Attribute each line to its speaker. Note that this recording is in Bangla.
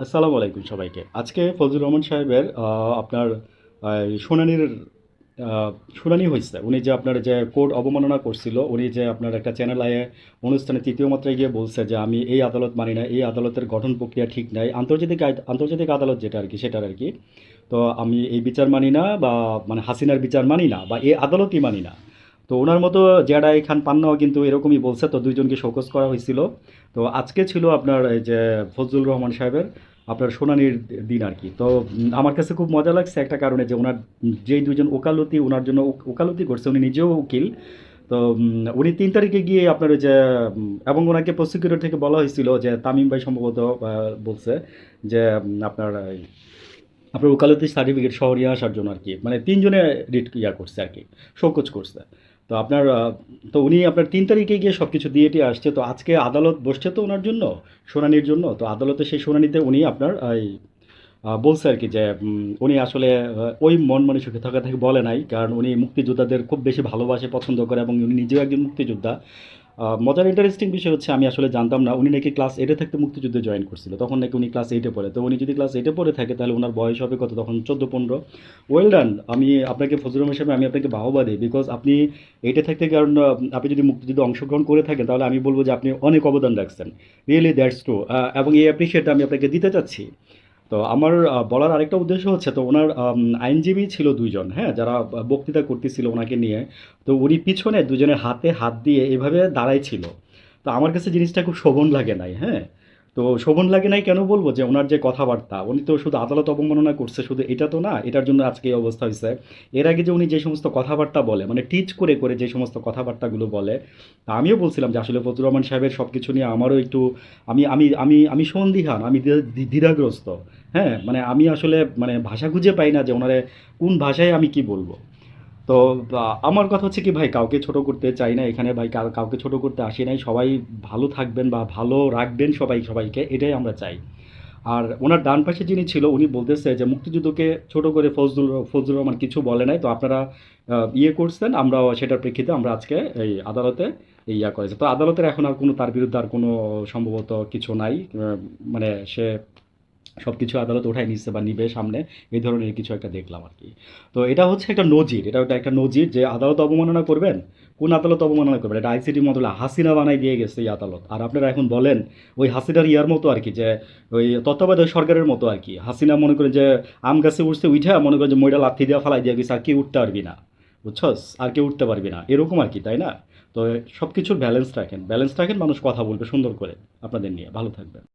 Speaker 1: আসসালামু আলাইকুম সবাইকে। আজকে ফজলুর রহমান সাহেবের আপনার শুনানির শুনানি হয়েছে। উনি যে আপনার যে কোর্ট অবমাননা করছিল, উনি যে আপনার একটা চ্যানেল আয়ে অনুষ্ঠানে তৃতীয় মাত্রায় গিয়ে বলছে যে আমি এই আদালত মানি না, এই আদালতের গঠন প্রক্রিয়া ঠিক নাই, আন্তর্জাতিক আন্তর্জাতিক আদালত যেটা আর কি, সেটার আর কি, তো আমি এই বিচার মানি না বা মানে হাসিনার বিচার মানি না বা এই আদালতই মানি না। তো ওনার মতো জেডাই খান পান্নাও কিন্তু এরকমই বলছে, তো দুইজনকে শোকজ করা হয়েছিল। তো আজকে ছিল আপনার যে ফজলুর রহমান সাহেবের আপনার শুনানির দিন আর কি। তো আমার কাছে খুব মজা লাগছে একটা কারণে যে ওনার যেই দুজন ওকালতি, ওনার জন্য ওকালতি করছে, উনি নিজেও উকিল। তো উনি তিন তারিখে গিয়ে আপনার যে এবং ওনাকে প্রসিকিউটর থেকে বলা হয়েছিল যে তামিম ভাই সম্ভবত বলছে যে আপনার আপনার ওকালতি সার্টিফিকেট শহরে আসার জন্য আর কি। মানে তিনজনে রিট ইয়া করছে আর কি, শোকজ করছে। তো আপনার তো উনি আপনার তিন তারিখে গিয়ে সব কিছু দিয়ে এটি আসছে, তো আজকে আদালত বসছে তো ওনার জন্য, শুনানির জন্য, তো আদালতে সেই শুনানিতে উনি আপনার এই বলছে আর কি যে উনি আসলে ওই মন মনে সুখে থাকা থেকে বলে নাই, কারণ উনি মুক্তিযোদ্ধাদের খুব বেশি ভালোবাসে, পছন্দ করে, এবং উনি নিজেও একজন মুক্তিযোদ্ধা। মজার ইন্টারেস্টিং বিষয় হচ্ছে, আমি আসলে জানতাম না, উনি নাকি ক্লাস এইটে থাকতে মুক্তিযুদ্ধে জয়েন করছিল। তখন নাকি উনি ক্লাস এইটে পড়ে। তো উনি যদি ক্লাস এইটে পড়ে থাকে, তাহলে ওনার বয়স হবে কত? তখন চোদ্দ, পনেরো। ওয়েল ডান আমি আপনাকে, ফজলুর হিসেবে আমি আপনাকে বাহবা দিই বিকজ আপনি এইটে থাকতে কারণ আপনি যদি মুক্তিযুদ্ধে অংশগ্রহণ করে থাকেন, তাহলে আমি বলব যে আপনি অনেক অবদান রাখছেন। রিয়েলি দ্যাটস ট্রু এবং এই অ্যাপ্রিসিয়েট আমি আপনাকে দিতে চাচ্ছি। তো আমার বলার আরেকটা উদ্দেশ্য হচ্ছে, তো ওনার আইনজীবী ছিল দুইজন হ্যাঁ যারা বক্তৃতা করতেছিল ওনাকে নিয়ে, তো উনি পিছনে দুজনের হাতে হাত দিয়ে এভাবে দাঁড়াই ছিল। তো আমার কাছে জিনিসটা খুব শোভন লাগে নাই হ্যাঁ। তো শোভন লাগে নাই কেন বলব যে ওনার যে কথাবার্তা, উনি তো শুধু আদালত অবমাননা করছে, শুধু এটা তো না, এটার জন্য আজকে এই অবস্থা হয়েছে এর আগে যে উনি যে সমস্ত কথাবার্তা বলে মানে টিচ করে করে যে সমস্ত কথাবার্তাগুলো বলে, তা আমিও বলছিলাম যে আসলে ফজলুর রহমান সাহেবের সব কিছু নিয়ে আমারও একটু, আমি আমি আমি আমি সন্দিহান, আমি দ্বিধাগ্রস্ত হ্যাঁ? মানে আমি আসলে মানে ভাষা খুঁজে পাই না যে ওনারে কোন ভাষায় আমি কি বলব। তো আমার কথা হচ্ছে কি, ভাই, কাউকে ছোট করতে চাই না এখানে, ভাই, কাউ- কাউকে ছোট করতে আসি নাই। সবাই ভালো থাকবেন বা ভালো রাখবেন সবাই, সবাইকে, এটাই আমরা চাই। আর ওনার ডান পাশে যিনি ছিল, উনি বলতেছে যে, মুক্তিযুদ্ধকে ছোট করে ফজলুর ফজলুর রহমান কিছু বলে নাই। তো আপনারা ইয়ে করছেন, আমরা সেটার প্রেক্ষিতে আমরা আজকে এই আদালতে ইয়া করেছি। তো আদালতের এখন আর কোনো, তার বিরুদ্ধে আর কোনো সম্ভবত কিছু নাই। মানে সে সব কিছু আদালত উঠাই নিচ্ছে বা নিবে সামনে, এই ধরনের কিছু একটা দেখলাম আর কি। তো এটা হচ্ছে একটা নজির, এটা একটা নজির যে আদালত অবমাননা করবেন। কোন আদালত অবমাননা করবেন? এটা আইসিটি মতলে হাসিনা বানাই দিয়ে গেছে এই আদালত। আর আপনারা এখন বলেন, ওই হাসিনার ইয়ার মতো আর কি, যে ওই তত্ত্বাবধায়ক সরকারের মতো আর কি। হাসিনা মনে করে যে আম গাছে উঠছে উঠে মনে করে যে মইটা লাথি দিয়ে ফালাই দিয়ে গেছে, আর কেউ উঠতে পারবি না। বুঝছস? আর কেউ উঠতে পারবি না। এরকম আর কি, তাই না? তো সব কিছুর ব্যালেন্স রাখেন। ব্যালেন্স রাখেন, মানুষ কথা বলবে সুন্দর করে। আপনাদের নিয়ে। ভালো থাকবেন।